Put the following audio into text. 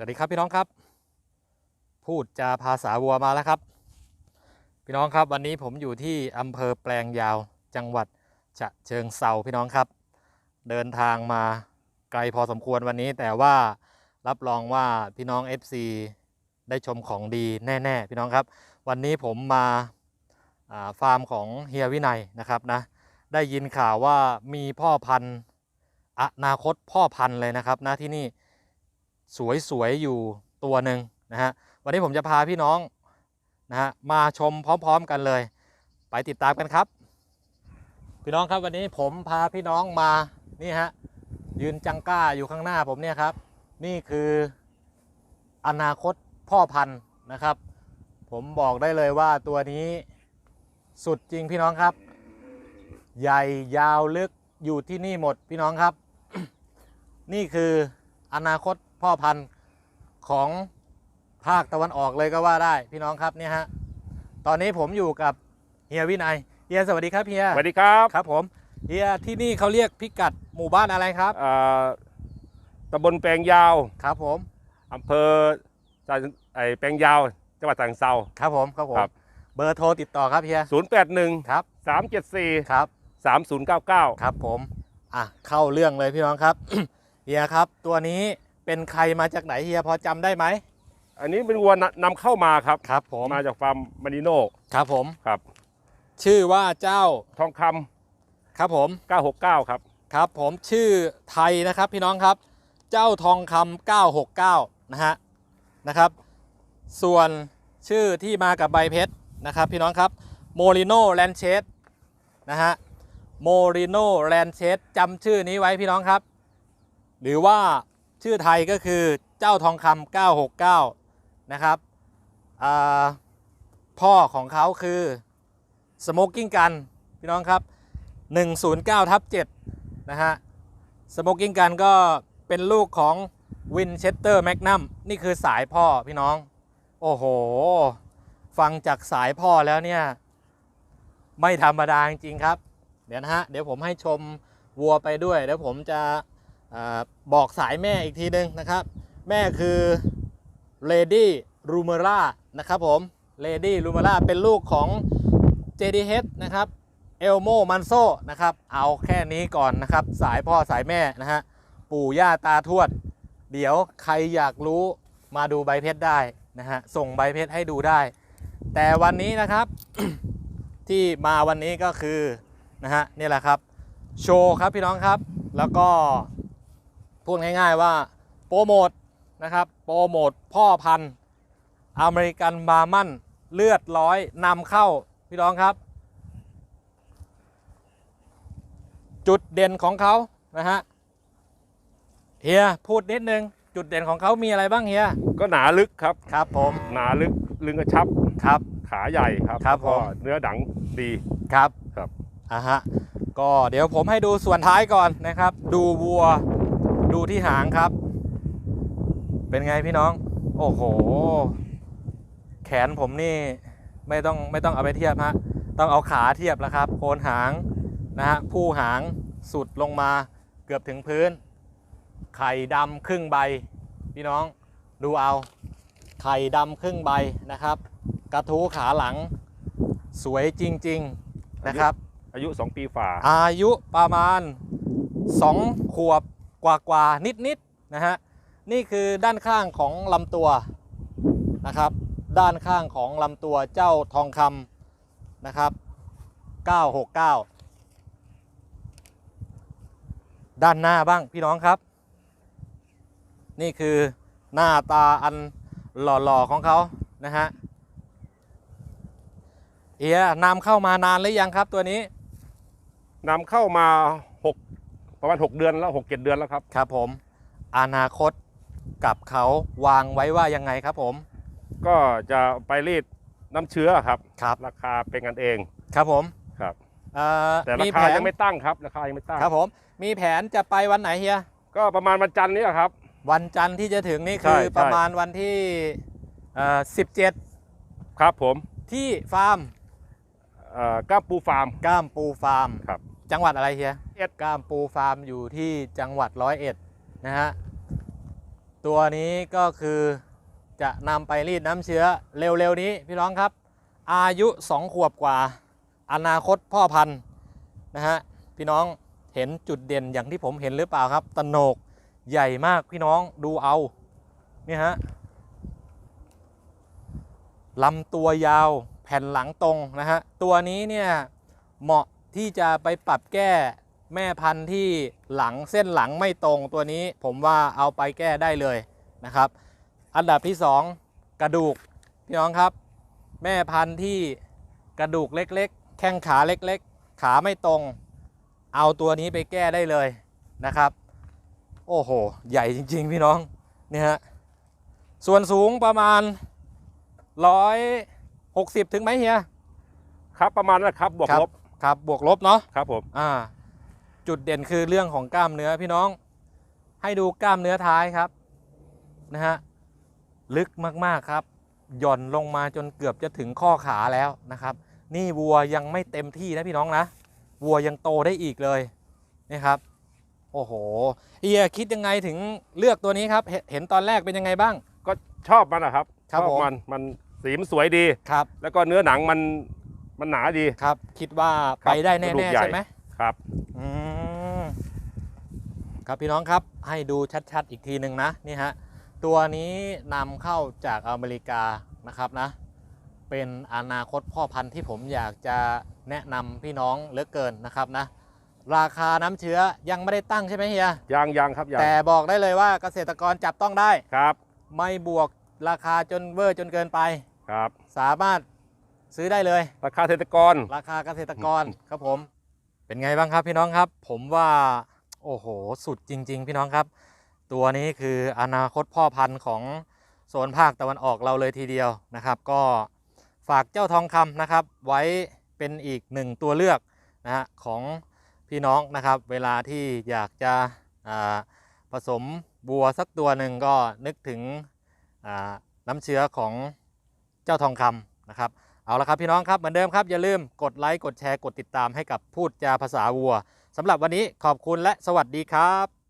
สวัสดีครับพี่น้องครับ พูดจาภาษาวัวมาแล้วครับ พี่น้องครับวันนี้ผมอยู่ที่อำเภอแปลงยาวจังหวัดฉะเชิงเซาพี่น้องครับ เดินทางมาไกลพอสมควรวันนี้ แต่ว่ารับรองว่าพี่น้อง FC ได้ชมของดีแน่ ๆ พี่น้องครับ วันนี้ผมมาาฟาร์มของเฮียวินัยนะครับนะได้ยินข่าวว่ามีพ่อพันธุ์อนาคตพ่อพันธุ์เลยนะครับนะที่นี่ สวยๆอยู่ตัวหนึ่งนะฮะวันนี้ผมจะพาพี่น้องนะฮะมาชมพร้อมๆกันเลย ไปติดตามกันครับ พี่น้องครับวันนี้ผมพาพี่น้องมานี่ฮะยืนจังก้าอยู่ข้างหน้าผมเนี่ยครับ นี่คืออนาคตพ่อพันธุ์นะครับ ผมบอกได้เลยว่าตัวนี้สุดจริงพี่น้องครับ ใหญ่ยาวลึกอยู่ที่นี่หมดพี่น้องครับ นี่คืออนาคต พ่อพันธุ์ของภาคตะวันออกเลยก็ว่าได้พี่น้องครับเนี่ยฮะตอนนี้ผมอยู่กับเฮียวินัยเฮียสวัสดีครับเฮียสวัสดีครับครับผมเฮียที่นี่เขาเรียกพิกัดหมู่บ้านอะไรครับอ่าตำบลแปลงยาวครับผมอำเภอจาไอแปลงยาวจังหวัดตรังเซาครับผมครับผมครับเบอร์โทรติดต่อครับเฮีย081ครับ374ครับ3099 ครับผมอะเข้าเรื่องเลยพี่น้องครับเฮียครับตัวนี้ เป็นใครมาจากไหนเฮียพอจำได้ไหมอันนี้เป็นวัวนนำเข้ามาครับ ครับ ผมมาจากฟาร์มมาริโนครับผม ครับ ชื่อว่าเจ้าทองคครับผมำ969 ครับ ครับ ผมชื่อไทยนะครับพี่น้องครับ เจ้าทองคำ969นะฮะนะครับ ส่วนชื่อที่มากับใบเพชรนะครับพี่น้องครับโมริโนแลนเชสนะฮะโมริโนแลนเชสจำชื่อนี้ไว้พี่น้องครับ หรือว่า ชื่อไทยก็คือเจ้าทองคำ969 นะครับพ่อของเขาคือสโมกกิ้งกันพี่น้องครับ 109ทับ7นะฮะสโมกกิ้งกันก็เป็นลูกของวินเชสเตอร์แมกนัมนี่คือสายพ่อพี่น้อง โอ้โห ฟังจากสายพ่อแล้วเนี่ย ไม่ธรรมดาจริงครับ เดี๋ยวนะฮะ เดี๋ยวผมให้ชมวัวไปด้วย เดี๋ยวผมจะ บอกสายแม่อีกทีนึงนะครับ แม่คือ Lady r u m e r a นะครับผม Lady r u m e r a เป็นลูกของ JDH นะครับเอลโมมันโซนะครับ เอาแค่นี้ก่อนนะครับ สายพ่อสายแม่นะฮะปู่ย่าตาทวด เดี๋ยวใครอยากรู้มาดูใบเพชรได้นะฮะส่งใบเพชรให้ดูได้ แต่วันนี้นะครับที่มาวันนี้ก็คือนะฮะนี่แหละครับ โชว์ครับพี่น้องครับ แล้วก็ พูดง่าย ๆ ว่าโปรโมทนะครับโปรโมทพ่อพันธุ์อเมริกันบาร์มันเลือดร้อยนำเข้าพี่น้องครับ จุดเด่นของเขานะฮะเฮียพูดนิดนึง จุดเด่นของเขามีอะไรบ้างเฮียก็หนาลึกครับครับผมหนาลึกลึงกระชับครับ ขาใหญ่ครับครับแล้วก็ผมเนื้อดังดีครับครับ อะฮะก็เดี๋ยวผมให้ดูส่วนท้ายก่อนนะครับ ดูวัว ดูที่หางครับ เป็นไงพี่น้อง โอ้โห แขนผมนี่ไม่ต้องไม่ต้องเอาไปเทียบฮะ ต้องเอาขาเทียบแล้วครับ โคนหางนะฮะผู้หางสุดลงมาเกือบถึงพื้น ไข่ดำครึ่งใบ พี่น้องดูเอา ไข่ดำครึ่งใบนะครับ กระทู้ขาหลัง สวยจริง ๆนะครับ อายุ 2 ปีฝ่า อายุประมาณ 2 ขวบ กว่ากว่านิดๆนนะฮะนี่คือด้านข้างของลำตัวนะครับ ด้านข้างของลำตัวเจ้าทองคำนะครับ 969 ด้านหน้าบ้างพี่น้องครับ นี่คือหน้าตาอันหล่อๆของเขานะฮะเอียนำเข้ามานานหรือยังครับตัวนี้นำเข้ามา ประมาณ 6 เดือนแล้ว6 7เดือนแล้วครับ ครับผมอนาคตกับเขาวางไว้ว่ายังไงครับผม ก็จะไปรีดน้ำเชื้อครับ ครับ ราคาเป็นกันเองครับผมครับ เอ่อแต่รามีคาแผนยังไม่ตั้งครับราคายังไม่ตั้งครับผมมีแผนจะไปวันไหนเฮียก็ประมาณวันจันทร์นี้ครับ วันจันทร์ที่จะถึงนี่ใช่คือใช่ ประมาณวันที่เอ่อ17 ครับผมที่ฟาร์มเอ่อก้ามปูฟาร์ม ก้ามปูฟาร์มครับ จังหวัดอะไรเฮียเอ็ดก้ามปูฟาร์มอยู่ที่จังหวัดร้อยเอ็ดนะฮะ ตัวนี้ก็คือจะนำไปรีดน้ำเชื้อเร็วๆนี้พี่น้องครับ อายุ 2 ขวบกว่า อนาคตพ่อพันธุ์นะฮะ พี่น้องเห็นจุดเด่นอย่างที่ผมเห็นหรือเปล่าครับตะโหนกใหญ่มากพี่น้องดูเอานี่ฮะลำตัวยาวแผ่นหลังตรงนะฮะ ตัวนี้เนี่ยเหมาะ ที่จะไปปรับแก้แม่พันธุ์ที่หลังเส้นหลังไม่ตรงตัวนี้ ผมว่าเอาไปแก้ได้เลยนะครับ อันดับที่ 2 กระดูกพี่น้องครับ แม่พันธุ์ที่กระดูกเล็กๆ แข้งขาเล็กๆ ขาไม่ตรง เอาตัวนี้ไปแก้ได้เลยนะครับ โอ้โห ใหญ่จริง ๆ พี่น้องเนี่ยฮะส่วนสูงประมาณ 160 ถึงไหมเฮีย ครับประมาณนั้นครับบวกครับลบ ครับบวกลบเนาะครับผมอ่า จุดเด่นคือเรื่องของกล้ามเนื้อพี่น้อง ให้ดูกล้ามเนื้อท้ายครับนะฮะลึกมากๆครับ หย่อนลงมาจนเกือบจะถึงข้อขาแล้วนะครับ นี่วัวยังไม่เต็มที่นะพี่น้องนะวัวยังโตได้อีกเลยนี่ครับ โอ้โหเอียคิดยังไงถึงเลือกตัวนี้ครับ เห็นเห็นตอนแรกเป็นยังไงบ้าง ก็ชอบมันนะครับครับชอบผมมันมันสีมันสวยดีครับ แล้วก็เนื้อหนังมัน มันหนาดี ครับ คิดว่าครัไปบได้กระดูแน่กๆใหญ่ใช่ไหมครับอืมครับพี่น้องครับให้ดูชัดๆอีกทีหนึ่งนะนี่ฮะตัวนี้นำเข้าจากอเมริกานะครับนะ เป็นอนาคตพ่อพันธุ์ที่ผมอยากจะแนะนำพี่น้องเหลือเกินนะครับนะ ราคาน้ำเชื้อยังไม่ได้ตั้งใช่ไหมเฮียยางยางครับยางแต่บอกได้เลยว่าเกษตรกรจับต้องได้ครับ ไม่บวกราคาจนเวอร์จนเกินไปครับ สามารถ ซื้อได้เลย ราคาเกษตรกร ราคาเกษตรกรครับผม เป็นไงบ้างครับพี่น้องครับ ผมว่าโอ้โหสุดจริง ๆ พี่น้องครับ ตัวนี้คืออนาคตพ่อพันธุ์ของโซนภาคตะวันออกเราเลยทีเดียวนะครับ ก็ฝากเจ้าทองคำนะครับ ไว้เป็นอีกหนึ่งตัวเลือกนะฮะของพี่น้องนะครับ เวลาที่อยากจะอ่าผสมบัวสักตัวหนึ่งก็นึกถึงอ่าน้ำเชื้อของเจ้าทองคำนะครับ เอาละครับพี่น้องครับเหมือนเดิมครับอย่าลืมกดไลค์กดแชร์กดติดตามให้กับพูดจาภาษาวัวสำหรับวันนี้ขอบคุณและสวัสดีครับ